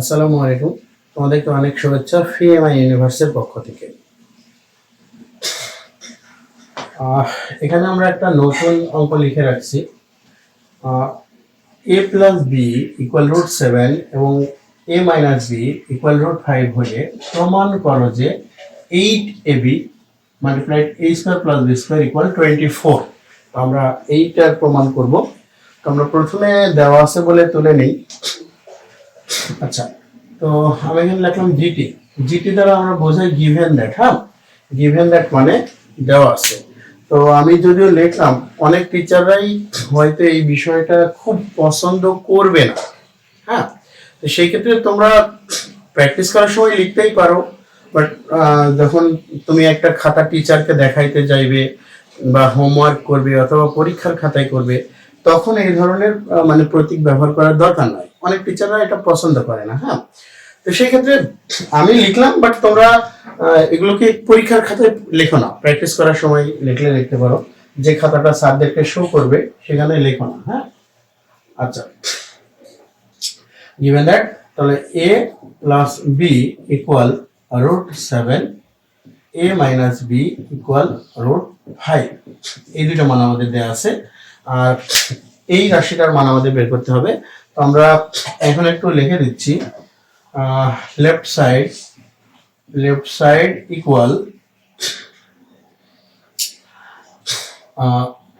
আসসালামু আলাইকুম। তোমাদেরকে অনেক শুভেচ্ছা ফিএমআই ইউনিভার্সের পক্ষ থেকে। এখানে আমরা একটা নতুন অঙ্ক লিখে রাখছি। A plus B equal root seven এবং A minus B equal root five হলে প্রমাণ করো যে eight A B multiplied A square plus B square equal twenty four আমরা এইটার প্রমাণ করব। তো আমরা প্রথমে দেওয়া আছে বলে তুলে নিই। আচ্ছা তো আমি এখানে লিখলাম জিটি জিটি দ্বারা আমরা বোঝাই গিভেন দ্যাট হ্যাঁ? গিভেন দ্যাট মানে দেওয়া আছে। তো আমি যদিও লিখলাম, অনেক টিচাররাই হয়তো এই বিষয়টা খুব পছন্দ করবে না হ্যাঁ? তো সেই ক্ষেত্রে তোমরা প্র্যাকটিস করার সময় লিখতেই পারো। বাট যখন তুমি একটা খাতা টিচারকে দেখাইতে যাইবে বা হোমওয়ার্ক করবে অথবা পরীক্ষার খাতায় করবে, তখন এই ধরনের মানে প্রতীক ব্যবহার করার দরকার নয়। অনেক টিচাররা এটা পছন্দ করে না হ্যাঁ? তো সেই ক্ষেত্রে আমি লিখলাম বাট তোমরা এগুলোকে পরীক্ষার খাতায় লেখো না। প্র্যাকটিস করার সময় লিখলে লিখতে পারো। যে খাতাটা স্যারদেরকে শো করবে, সেখানে লেখো না হ্যাঁ? আচ্ছা। Given that, তাহলে a plus B equal root seven A minus B equal root five এই দুটো মান আমাদের দেওয়া আছে। আর এই রাশিটার মান আমাদের বের করতে হবে আমরা এখন একটু লিখে দিচ্ছি left side left side equal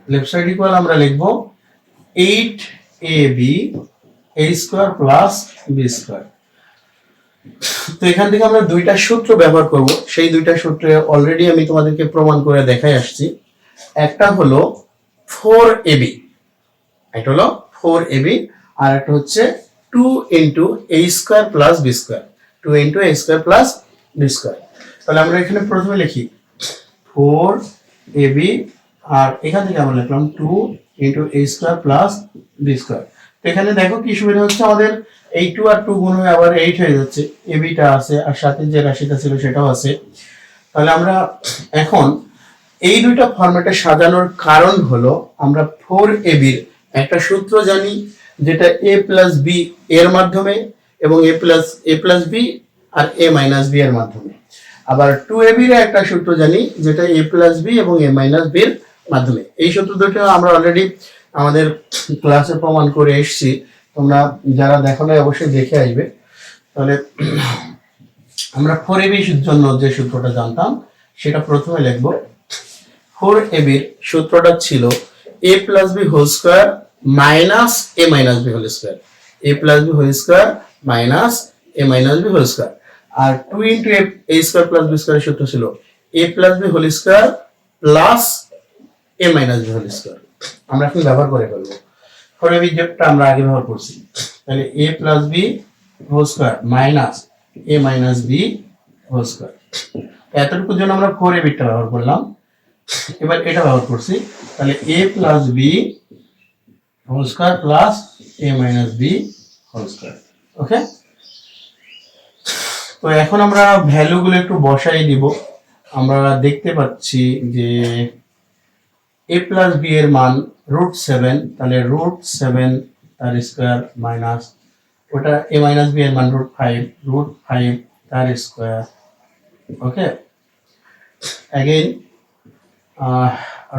left side equal আমরা লিখব eight A B A square plus B square তো এখান থেকে আমরা দুইটা সূত্র ব্যবহার করব। সেই দুইটা সূত্রে অলরেডি আমি তোমাদেরকে প্রমাণ করে দেখাই আসছি। একটা হলো ফোর এবি একটা হলো ফোর এবি আর একটা হচ্ছে two into A square plus B square two into A square plus B square তাহলে আমরা এখানে প্রথমে লিখি ফোর এবি আর এখান থেকে আমরা লিখলাম two into A square plus B square তো এখানে দেখো কি সুবিধা হচ্ছে আমাদের, এই টু আর টু গুণ হয়ে আবার এইট হয়ে যাচ্ছে। এবিটা আছে আর সাথে যে রাশিটা ছিল সেটাও আছে। তাহলে আমরা এখন এই দুইটা ফরম্যাটে সাজানোর কারণ হলো আমরা ফোর এবির একটা সূত্র জানি যেটা এ প্লাস বি এর মাধ্যমে এবং A plus A plus B R A minus B এর মাধ্যমে। আবার টু এ বির একটা সূত্র জানি, যেটা এ প্লাস বি এবং এ মাইনাস বি এর মাধ্যমে। এই সূত্র দুটো আমরা অলরেডি আমাদের ক্লাসে প্রমাণ করে এসেছি। তোমরা যারা দেখো না অবশ্যই দেখে আসবে। তাহলে আমরা ফোর এবির জন্য যে সূত্রটা জানতাম, সেটা প্রথমে লিখব। ফোর এবির সূত্রটা ছিল A plus B whole square minus A minus B whole square A plus B whole square minus A minus B whole square R two into A square plus B square সূত্র ছিল A plus B whole square plus A minus B whole square আমরা এখন ব্যবহার করে ফেলব। AB যেটা আমরা আগে ব্যবহার করছি। তাহলে A plus B whole square minus A minus B whole square এতটুকুর জন্য আমরা ফোর এবিটা ব্যবহার করলাম। এবার এটা ব্যবহার করছি। তাহলে A plus B whole square plus A minus B whole square okay তো এখন আমরা ভ্যালুগুলো একটু বসাই দিব আমরা দেখতে পাচ্ছি যে এ প্লাস বি এর মান রুট সেভেন তাহলে রুট সেভেন তার স্কোয়ার মাইনাস ওটা এ মাইনাস বি এর মান রুট ফাইভ রুট ফাইভ তার square okay again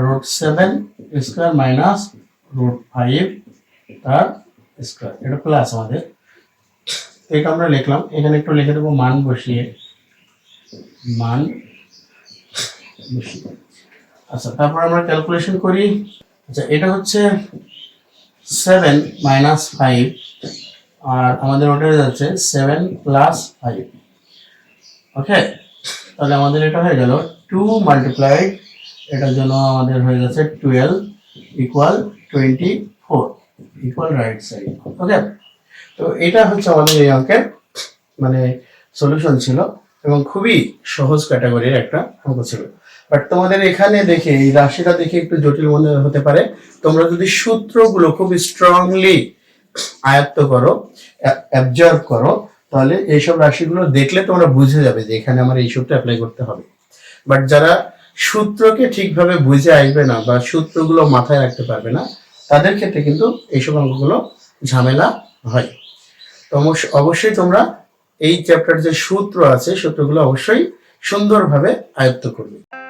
root seven square minus root five তার স্কোয়ার এটা প্লাস আমাদের। এটা আমরা লিখলাম। এখানে একটু লিখে দেবো, মান বসিয়ে। মান বসিয়ে। আচ্ছা তারপর আমরা ক্যালকুলেশন করি। আচ্ছা এটা হচ্ছে সেভেন মাইনাস ফাইভ আর আমাদের ওটা যাচ্ছে সেভেন প্লাস ফাইভ ওকে তাহলে আমাদের এটা হয়ে গেল টু মাল্টিপ্লাইড এটার জন্য আমাদের হয়ে যাচ্ছে twelve equal twenty four equal right side okay তো এটা হচ্ছে আমাদের এই অঙ্কের মানে সলিউশন ছিল এবং খুবই সহজ ক্যাটাগরির একটা অঙ্ক ছিল। বাট তোমাদের এখানে দেখে, এই রাশিটা দেখে একটু জটিল মনে হতে পারে। তোমরা যদি সূত্রগুলো খুব স্ট্রংলি আয়ত্ত করো অ্যাবজর্ব করো, তাহলে এইসব রাশিগুলো দেখলে তোমরা বুঝে যাবে যে এখানে আমার এই সূত্র অ্যাপ্লাই করতে হবে। বাট যারা সূত্রকে ঠিকভাবে বুঝে আসবে না বা সূত্রগুলো মাথায় রাখতে পারবে না, তাদের ক্ষেত্রে কিন্তু এইসব অঙ্কগুলো ঝামেলা হয়। তো অবশ্য- অবশ্যই তোমরা এই চ্যাপ্টার যে সূত্র আছে, সূত্রগুলো অবশ্যই সুন্দরভাবে আয়ত্ত করবে।